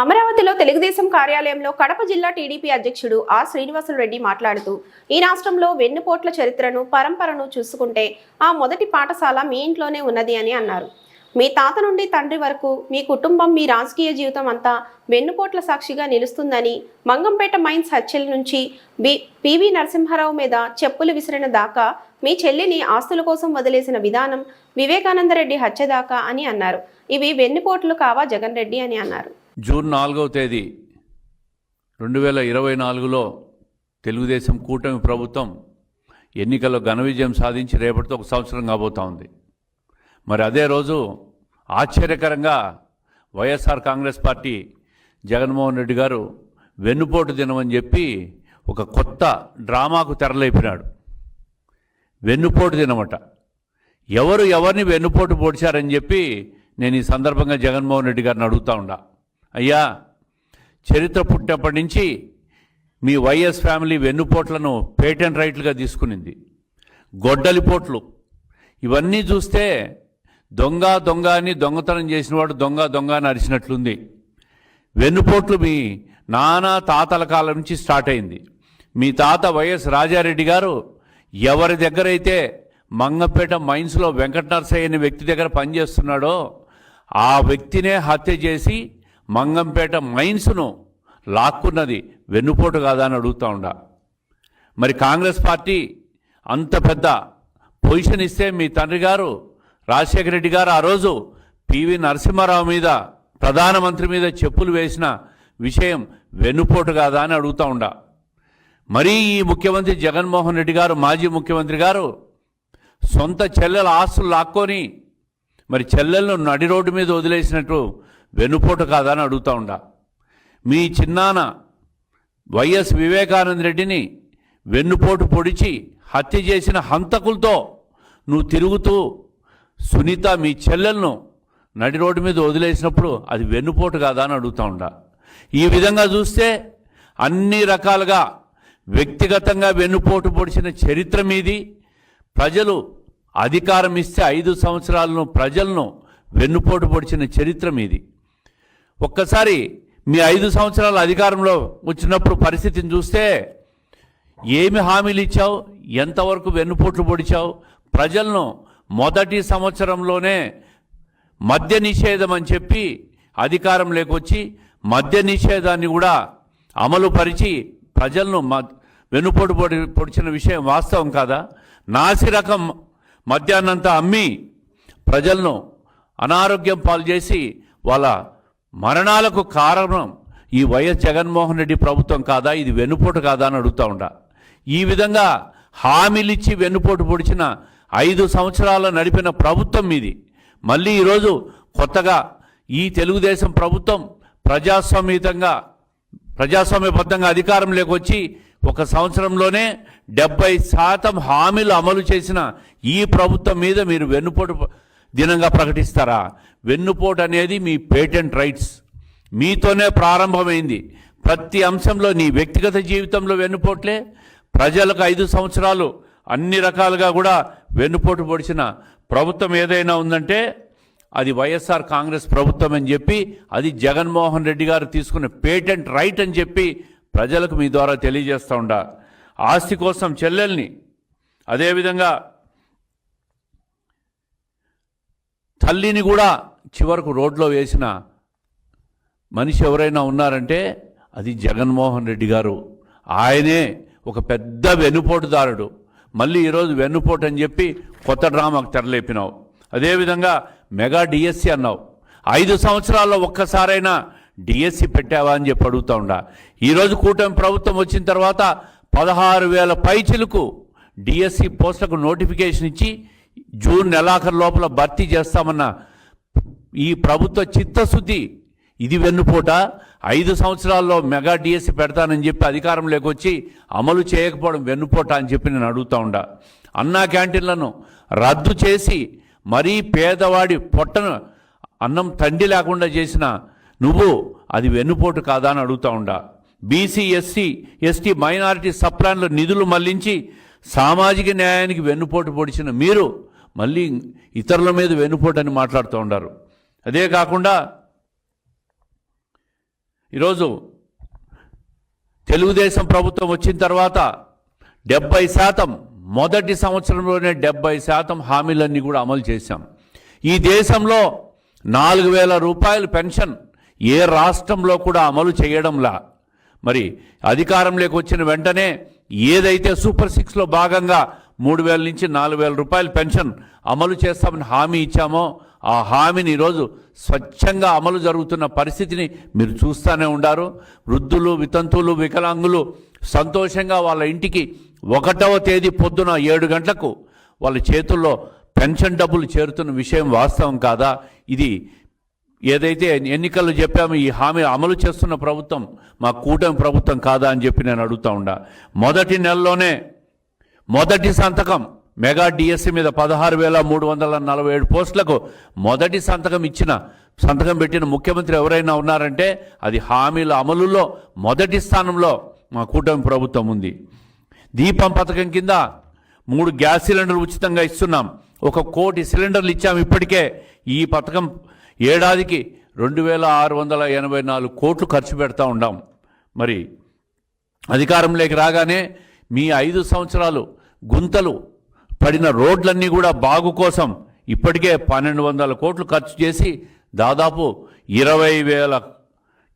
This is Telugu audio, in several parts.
అమరావతిలో తెలుగుదేశం కార్యాలయంలో కడప జిల్లా టీడీపీ అధ్యక్షుడు ఆ శ్రీనివాసులు రెడ్డి మాట్లాడుతూ ఈ రాష్ట్రంలో వెన్నుపోట్ల చరిత్రను పరంపరను చూసుకుంటే ఆ మొదటి పాఠశాల మీ ఇంట్లోనే ఉన్నది అని అన్నారు. మీ తాత నుండి తండ్రి వరకు మీ కుటుంబం మీ రాజకీయ జీవితం అంతా వెన్నుపోట్ల సాక్షిగా నిలుస్తుందని మంగంపేట మైన్స్ హత్యల నుంచి బి పివి నరసింహారావు మీద చెప్పులు విసిరిన దాకా మీ చెల్లిని ఆస్తుల కోసం వదిలేసిన విధానం వివేకానందరెడ్డి హత్య దాకా అని అన్నారు. ఇవి వెన్నుపోట్లు కావా జగన్ రెడ్డి అని అన్నారు. జూన్ నాలుగవ తేదీ రెండు వేల ఇరవై నాలుగులో తెలుగుదేశం కూటమి ప్రభుత్వం ఎన్నికల్లో ఘన విజయం సాధించి రేపటితో ఒక సంవత్సరం కాబోతా ఉంది. మరి అదే రోజు ఆశ్చర్యకరంగా వైఎస్ఆర్ కాంగ్రెస్ పార్టీ జగన్మోహన్ రెడ్డి గారు వెన్నుపోటు దినమని చెప్పి ఒక కొత్త డ్రామాకు తెరలేపినాడు. వెన్నుపోటు దినమట. ఎవరు ఎవరిని వెన్నుపోటు పొడిచారని చెప్పి నేను ఈ సందర్భంగా జగన్మోహన్ రెడ్డి గారిని అడుగుతా ఉండా. అయ్యా చరిత్ర పుట్టినప్పటి నుంచి మీ వైఎస్ ఫ్యామిలీ వెన్నుపోట్లను పేటెంట్ రైట్లుగా తీసుకునింది. గొడ్డలిపోట్లు ఇవన్నీ చూస్తే దొంగ దొంగ అని దొంగతనం చేసినవాడు దొంగ దొంగ అని అరిచినట్లుంది. వెన్నుపోట్లు మీ నానా తాతల కాలం నుంచి స్టార్ట్ అయింది. మీ తాత వైఎస్ రాజారెడ్డి గారు ఎవరి దగ్గరైతే మంగపేట మైన్స్లో వెంకటనరసయ్య అనే వ్యక్తి దగ్గర పనిచేస్తున్నాడో ఆ వ్యక్తినే హత్య చేసి మంగంపేట మైన్స్ను లాక్కున్నది వెన్నుపోటు కాదా అని అడుగుతా ఉండా. మరి కాంగ్రెస్ పార్టీ అంత పెద్ద పొజిషన్ ఇస్తే మీ తండ్రి గారు రాజశేఖర రెడ్డి గారు ఆ రోజు పివి నరసింహారావు మీద ప్రధానమంత్రి మీద చెప్పులు వేసిన విషయం వెన్నుపోటు కాదా అని అడుగుతా ఉండా. మరీ ఈ ముఖ్యమంత్రి జగన్మోహన్ రెడ్డి గారు మాజీ ముఖ్యమంత్రి గారు సొంత చెల్లెల ఆస్తులు లాక్కొని మరి చెల్లెలను నడి రోడ్డు మీద వదిలేసినట్టు వెన్నుపోటు కాదా అని అడుగుతా ఉండా. మీ చిన్నాన్న వైఎస్ వివేకానంద రెడ్డిని వెన్నుపోటు పొడిచి హత్య చేసిన హంతకులతో నువ్వు తిరుగుతూ సునీత మీ చెల్లెలను నడి రోడ్డు మీద వదిలేసినప్పుడు అది వెన్నుపోటు కాదా అని అడుగుతా ఉండా. ఈ విధంగా చూస్తే అన్ని రకాలుగా వ్యక్తిగతంగా వెన్నుపోటు పొడిచిన చరిత్ర మీది. ప్రజలు అధికారం ఇస్తే ఐదు సంవత్సరాలను ప్రజలను వెన్నుపోటు పొడిచిన చరిత్ర మీది. ఒక్కసారి మీ ఐదు సంవత్సరాల అధికారంలో వచ్చినప్పుడు పరిస్థితిని చూస్తే ఏమి హామీలు ఇచ్చావు? ఎంతవరకు వెన్నుపోట్లు పొడిచావు? ప్రజలను మొదటి సంవత్సరంలోనే మద్య నిషేధం అని చెప్పి అధికారం లేకొచ్చి మద్య నిషేధాన్ని కూడా అమలు పరిచి ప్రజలను వెన్నుపోటు పొడి పొడిచిన విషయం వాస్తవం కాదా? నాసి రకం మద్యాన్నంతా అమ్మి ప్రజలను అనారోగ్యం పాలు చేసి వాళ్ళ మరణాలకు కారణం ఈ వైఎస్ జగన్మోహన్ రెడ్డి ప్రభుత్వం కాదా? ఇది వెన్నుపోటు కాదా అని అడుగుతా ఉండా. ఈ విధంగా హామీలిచ్చి వెన్నుపోటు పొడిచిన ఐదు సంవత్సరాలు నడిపిన ప్రభుత్వం మీది. మళ్ళీ ఈరోజు కొత్తగా ఈ తెలుగుదేశం ప్రభుత్వం ప్రజాస్వామ్యతంగా ప్రజాస్వామ్యబద్ధంగా అధికారం లేకొచ్చి ఒక సంవత్సరంలోనే డెబ్బై శాతం హామీలు అమలు చేసిన ఈ ప్రభుత్వం మీద మీరు వెన్నుపోటు దినంగా ప్రకటిస్తారా? వెన్నుపోటు అనేది మీ పేటెంట్ రైట్స్. మీతోనే ప్రారంభమైంది. ప్రతి అంశంలో నీ వ్యక్తిగత జీవితంలో వెన్నుపోట్లే. ప్రజలకు ఐదు సంవత్సరాలు అన్ని రకాలుగా కూడా వెన్నుపోటు పొడిచిన ప్రభుత్వం ఏదైనా ఉందంటే అది వైఎస్ఆర్ కాంగ్రెస్ ప్రభుత్వం అని చెప్పి అది జగన్మోహన్ రెడ్డి గారు తీసుకున్న పేటెంట్ రైట్ అని చెప్పి ప్రజలకు మీ ద్వారా తెలియజేస్తూ ఉండ. ఆస్తి కోసం చెల్లెల్ని అదేవిధంగా తల్లిని కూడా చివరకు రోడ్లో వేసిన మనిషి ఎవరైనా ఉన్నారంటే అది జగన్మోహన్ రెడ్డి గారు. ఆయనే ఒక పెద్ద వెన్నుపోటుదారుడు. మళ్ళీ ఈరోజు వెన్నుపోటు అని చెప్పి కొత్త డ్రామాకు తెరలేపినావు. అదేవిధంగా మెగా డిఎస్సి అన్నావు. ఐదు సంవత్సరాల్లో ఒక్కసారైనా డిఎస్సి పెట్టావా అని చెప్పి అడుగుతా ఉండా. ఈరోజు కూటమి ప్రభుత్వం వచ్చిన తర్వాత పదహారు వేల పైచిలకు డిఎస్సి పోస్టులకు నోటిఫికేషన్ ఇచ్చి జూన్ నెలాఖరు లోపల భర్తీ చేస్తామన్న ఈ ప్రభుత్వ చిత్తశుద్ధి ఇది వెన్నుపోట. ఐదు సంవత్సరాల్లో మెగా డిఎస్సి పెడతానని చెప్పి అధికారం లేకొచ్చి అమలు చేయకపోవడం వెన్నుపోట అని చెప్పి నేను అడుగుతా ఉండా. అన్నా క్యాంటీన్లను రద్దు చేసి మరీ పేదవాడి పొట్టను అన్నం తండి లేకుండా చేసిన నువ్వు అది వెన్నుపోటు కాదా అని అడుగుతా ఉండా. బీసీ ఎస్సీ ఎస్టీ మైనారిటీ సప్లాన్లో నిధులు మళ్ళించి సామాజిక న్యాయానికి వెన్నుపోటు పొడిచిన మీరు మళ్ళీ ఇతరుల మీద వెనుపోటని అని మాట్లాడుతూ ఉండారు. అదే కాకుండా ఈరోజు తెలుగుదేశం ప్రభుత్వం వచ్చిన తర్వాత డెబ్బై శాతం మొదటి సంవత్సరంలోనే డెబ్బై శాతం హామీలన్నీ కూడా అమలు చేశాం. ఈ దేశంలో నాలుగు వేల రూపాయలు పెన్షన్ ఏ రాష్ట్రంలో కూడా అమలు చేయడంలా. మరి అధికారంలోకి వచ్చిన వెంటనే ఏదైతే సూపర్ సిక్స్లో భాగంగా మూడు వేల నుంచి నాలుగు వేల రూపాయల పెన్షన్ అమలు చేస్తామని హామీ ఇచ్చామో ఆ హామీని ఈరోజు స్వచ్ఛంగా అమలు జరుగుతున్న పరిస్థితిని మీరు చూస్తూనే ఉండారు. వృద్ధులు వితంతువులు వికలాంగులు సంతోషంగా వాళ్ళ ఇంటికి ఒకటవ తేదీ పొద్దున ఏడు గంటలకు వాళ్ళ చేతుల్లో పెన్షన్ డబ్బులు చేరుతున్న విషయం వాస్తవం కాదా? ఇది ఏదైతే ఎన్నికల్లో చెప్పామో ఈ హామీ అమలు చేస్తున్న ప్రభుత్వం మా కూటమి ప్రభుత్వం కాదా అని చెప్పి నేను అడుగుతా ఉండా. మొదటి నెలలోనే మొదటి సంతకం మెగా డిఎస్సి మీద పదహారు వేల మూడు వందల నలభై ఏడు పోస్టులకు మొదటి సంతకం ఇచ్చిన సంతకం పెట్టిన ముఖ్యమంత్రి ఎవరైనా ఉన్నారంటే అది హామీల అమలులో మొదటి స్థానంలో మా కూటమి ప్రభుత్వం ఉంది. దీపం పథకం కింద మూడు గ్యాస్ సిలిండర్లు ఉచితంగా ఇస్తున్నాం. ఒక కోటి సిలిండర్లు ఇచ్చాము ఇప్పటికే. ఈ పథకం ఏడాదికి రెండు వేల ఆరు వందల ఎనభై నాలుగు కోట్లు ఖర్చు పెడతా ఉన్నాం మరి అధికారంలోకి రాగానే మీ ఐదు సంవత్సరాలు గుంతలు పడిన రోడ్లన్నీ కూడా బాగు కోసం ఇప్పటికే పన్నెండు వందల కోట్లు ఖర్చు చేసి దాదాపు ఇరవై వేల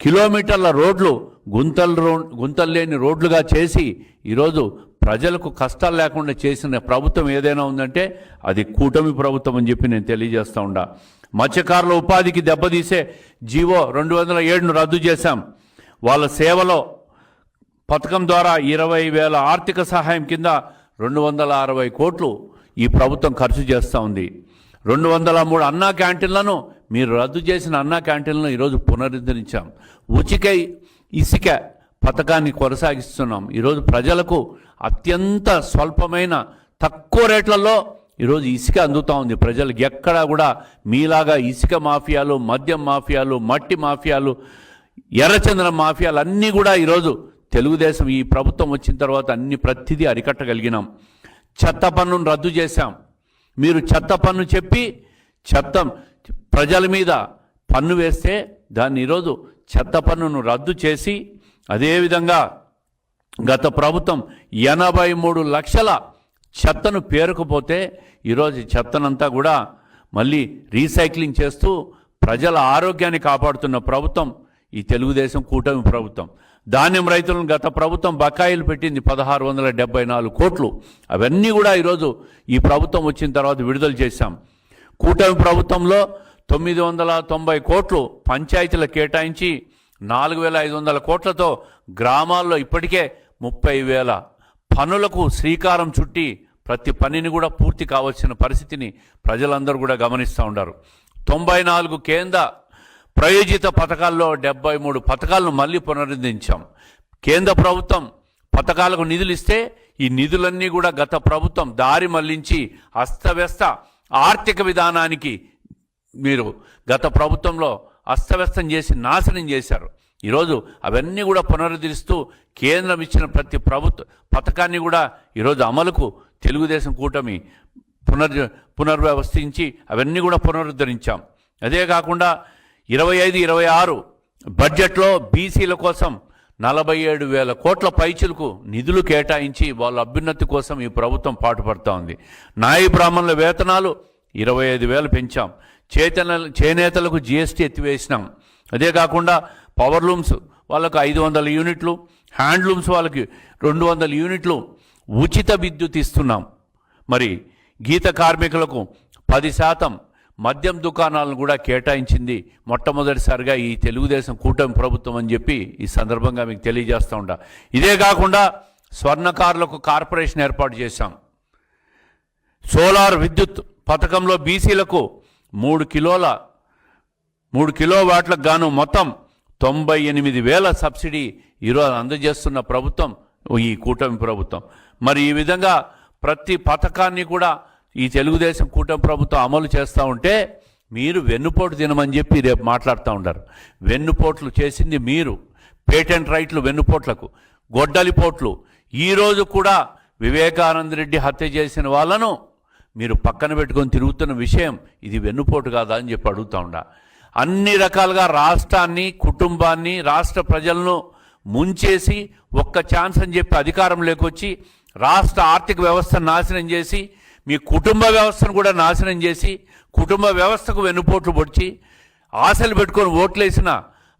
కిలోమీటర్ల రోడ్లు గుంతలు రో గుంతలు లేని రోడ్లుగా చేసి ఈరోజు ప్రజలకు కష్టాలు లేకుండా చేసిన ప్రభుత్వం ఏదైనా ఉందంటే అది కూటమి ప్రభుత్వం అని చెప్పి నేను తెలియజేస్తా ఉండా. మత్స్యకారుల ఉపాధికి దెబ్బతీసే జీవో రెండు వందల ఏడును రద్దు చేశాం. వాళ్ళ సేవలో పథకం ద్వారా ఇరవై వేల ఆర్థిక సహాయం కింద రెండు వందల అరవై కోట్లు ఈ ప్రభుత్వం ఖర్చు చేస్తూ ఉంది. రెండు వందల మూడు అన్నా క్యాంటీన్లను మీరు రద్దు చేసిన అన్నా క్యాంటీన్లను ఈరోజు పునరుద్ధరించాం. ఉచిక ఇసుక పథకాన్ని కొనసాగిస్తున్నాం. ఈరోజు ప్రజలకు అత్యంత స్వల్పమైన తక్కువ రేట్లలో ఈరోజు ఇసుక అందుతూ ఉంది. ప్రజలకు ఎక్కడా కూడా మీలాగా ఇసుక మాఫియాలు మద్యం మాఫియాలు మట్టి మాఫియాలు ఎర్రచంద్ర మాఫియాలు అన్నీ కూడా ఈరోజు తెలుగుదేశం ఈ ప్రభుత్వం వచ్చిన తర్వాత అన్ని ప్రతిదీ అరికట్టగలిగినాం. చెత్త పన్నును రద్దు చేశాం. మీరు చెత్త పన్ను చెప్పి చెత్త ప్రజల మీద పన్ను వేస్తే దాన్ని ఈరోజు చెత్త పన్నును రద్దు చేసి అదేవిధంగా గత ప్రభుత్వం ఎనభై మూడు లక్షల చెత్తను పేరుకుపోతే ఈరోజు చెత్తనంతా కూడా మళ్ళీ రీసైక్లింగ్ చేస్తూ ప్రజల ఆరోగ్యాన్ని కాపాడుతున్న ప్రభుత్వం ఈ తెలుగుదేశం కూటమి ప్రభుత్వం. ధాన్యం రైతులను గత ప్రభుత్వం బకాయిలు పెట్టింది పదహారు వందల డెబ్బై నాలుగు కోట్లు. అవన్నీ కూడా ఈరోజు ఈ ప్రభుత్వం వచ్చిన తర్వాత విడుదల చేశాం. కూటమి ప్రభుత్వంలో తొమ్మిది వందల తొంభై కోట్లు పంచాయతీలు కేటాయించి నాలుగు వేల ఐదు వందల కోట్లతో గ్రామాల్లో ఇప్పటికే ముప్పై వేల పనులకు శ్రీకారం చుట్టి ప్రతి పనిని కూడా పూర్తి కావాల్సిన పరిస్థితిని ప్రజలందరూ కూడా గమనిస్తూ ఉన్నారు. తొంభై నాలుగు కేంద్ర ప్రయోజిత పథకాల్లో డెబ్బై మూడు పథకాలను మళ్ళీ పునరుద్ధరించాం. కేంద్ర ప్రభుత్వం పథకాలకు నిధులు ఇస్తే ఈ నిధులన్నీ కూడా గత ప్రభుత్వం దారి మళ్ళించి అస్తవ్యస్త ఆర్థిక విధానానికి మీరు గత ప్రభుత్వంలో అస్తవ్యస్తం చేసి నాశనం చేశారు. ఈరోజు అవన్నీ కూడా పునరుద్ధరిస్తూ కేంద్రం ఇచ్చిన ప్రతి ప్రభుత్వ పథకాన్ని కూడా ఈరోజు అమలుకు తెలుగుదేశం కూటమి పునర్ పునర్వ్యవస్థించి అవన్నీ కూడా పునరుద్ధరించాం. అదే కాకుండా ఇరవై ఐదు ఇరవై ఆరు బడ్జెట్లో బీసీల కోసం నలభై ఏడు వేల కోట్ల పైచులకు నిధులు కేటాయించి వాళ్ళ అభ్యున్నతి కోసం ఈ ప్రభుత్వం పాటుపడుతూ ఉంది. నాయ బ్రాహ్మణుల వేతనాలు ఇరవై ఐదు వేలు పెంచాం. చేతన చేనేతలకు జిఎస్టీ ఎత్తివేసినాం. అదే కాకుండా పవర్ లూమ్స్ వాళ్ళకు ఐదు వందల యూనిట్లు హ్యాండ్లూమ్స్ వాళ్ళకి రెండు వందల యూనిట్లు ఉచిత విద్యుత్ ఇస్తున్నాం. మరి గీత కార్మికులకు పది శాతం మద్యం దుకాణాలను కూడా కేటాయించింది మొట్టమొదటిసారిగా ఈ తెలుగుదేశం కూటమి ప్రభుత్వం అని చెప్పి ఈ సందర్భంగా మీకు తెలియజేస్తూ ఉంటా ఇదే కాకుండా స్వర్ణకారులకు కార్పొరేషన్ ఏర్పాటు చేశాం. సోలార్ విద్యుత్ పథకంలో బీసీలకు మూడు కిలోల మూడు కిలో వాట్లకు గాను మొత్తం తొంభై ఎనిమిది వేల సబ్సిడీ ఈరోజు అందజేస్తున్న ప్రభుత్వం ఈ కూటమి ప్రభుత్వం. మరి ఈ విధంగా ప్రతి పథకాన్ని కూడా ఈ తెలుగుదేశం కూటమి ప్రభుత్వం అమలు చేస్తూ ఉంటే మీరు వెన్నుపోటు తినమని చెప్పి రేపు మాట్లాడుతూ ఉంటారు వెన్నుపోట్లు చేసింది మీరు. పేటెంట్ రైట్లు వెన్నుపోట్లకు గొడ్డలిపోట్లు ఈరోజు కూడా వివేకానంద రెడ్డి హత్య చేసిన వాళ్ళను మీరు పక్కన పెట్టుకొని తిరుగుతున్న విషయం ఇది వెన్నుపోటు కాదా అని చెప్పి అడుగుతా ఉండా. అన్ని రకాలుగా రాష్ట్రాన్ని కుటుంబాన్ని రాష్ట్ర ప్రజలను ముంచేసి ఒక్క ఛాన్స్ అని చెప్పి అధికారం లేకొచ్చి రాష్ట్ర ఆర్థిక వ్యవస్థను నాశనం చేసి మీ కుటుంబ వ్యవస్థను కూడా నాశనం చేసి కుటుంబ వ్యవస్థకు వెన్నుపోట్లు పొడిచి ఆశలు పెట్టుకొని ఓట్లేసిన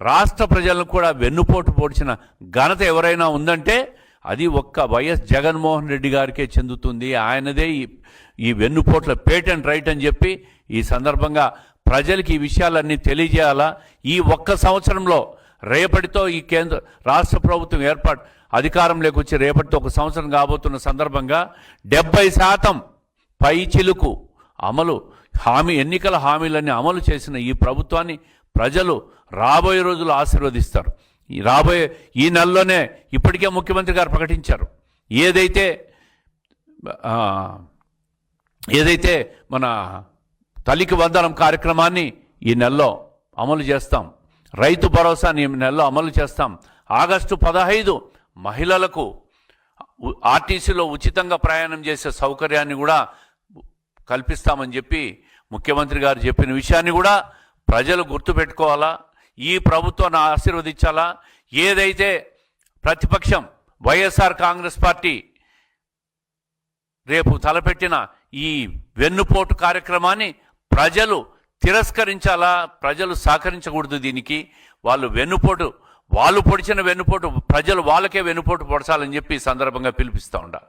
రాష్ట్ర ప్రజలను కూడా వెన్నుపోటు పొడిచిన ఘనత ఎవరైనా ఉందంటే అది ఒక్క వైఎస్ జగన్మోహన్ రెడ్డి గారికే చెందుతుంది. ఆయనదే ఈ ఈ వెన్నుపోట్ల పేటెంట్ రైట్ అని చెప్పి ఈ సందర్భంగా ప్రజలకి ఈ విషయాలన్నీ తెలియజేయాలా? ఈ ఒక్క సంవత్సరంలో రేపటితో ఈ కేంద్ర రాష్ట్ర ప్రభుత్వం ఏర్పాటు అధికారంలోకి వచ్చి రేపటితో ఒక సంవత్సరం కాబోతున్న సందర్భంగా డెబ్బై శాతం పై చిలుకు అమలు హామీ ఎన్నికల హామీలన్నీ అమలు చేసిన ఈ ప్రభుత్వాన్ని ప్రజలు రాబోయే రోజులు ఆశీర్వదిస్తారు. ఈ రాబోయే ఈ నెలలోనే ఇప్పటికే ముఖ్యమంత్రి గారు ప్రకటించారు. ఏదైతే ఏదైతే మన తల్లికి వందనం కార్యక్రమాన్ని ఈ నెలలో అమలు చేస్తాం రైతు భరోసాని ఈ నెలలో అమలు చేస్తాం ఆగస్టు పదహైదు మహిళలకు ఆర్టీసీలో ఉచితంగా ప్రయాణం చేసే సౌకర్యాన్ని కూడా కల్పిస్తామని చెప్పి ముఖ్యమంత్రి గారు చెప్పిన విషయాన్ని కూడా ప్రజలు గుర్తుపెట్టుకోవాలా? ఈ ప్రభుత్వాన్ని ఆశీర్వదించాలా? ఏదైతే ప్రతిపక్షం వైఎస్ఆర్ కాంగ్రెస్ పార్టీ రేపు తలపెట్టిన ఈ వెన్నుపోటు కార్యక్రమాన్ని ప్రజలు తిరస్కరించాలా? ప్రజలు సహకరించకూడదు దీనికి. వాళ్ళు వెన్నుపోటు వాళ్ళు పొడిచిన వెన్నుపోటు ప్రజలు వాళ్ళకే వెన్నుపోటు పొడచాలని చెప్పి సందర్భంగా పిలిపిస్తూ ఉండాలి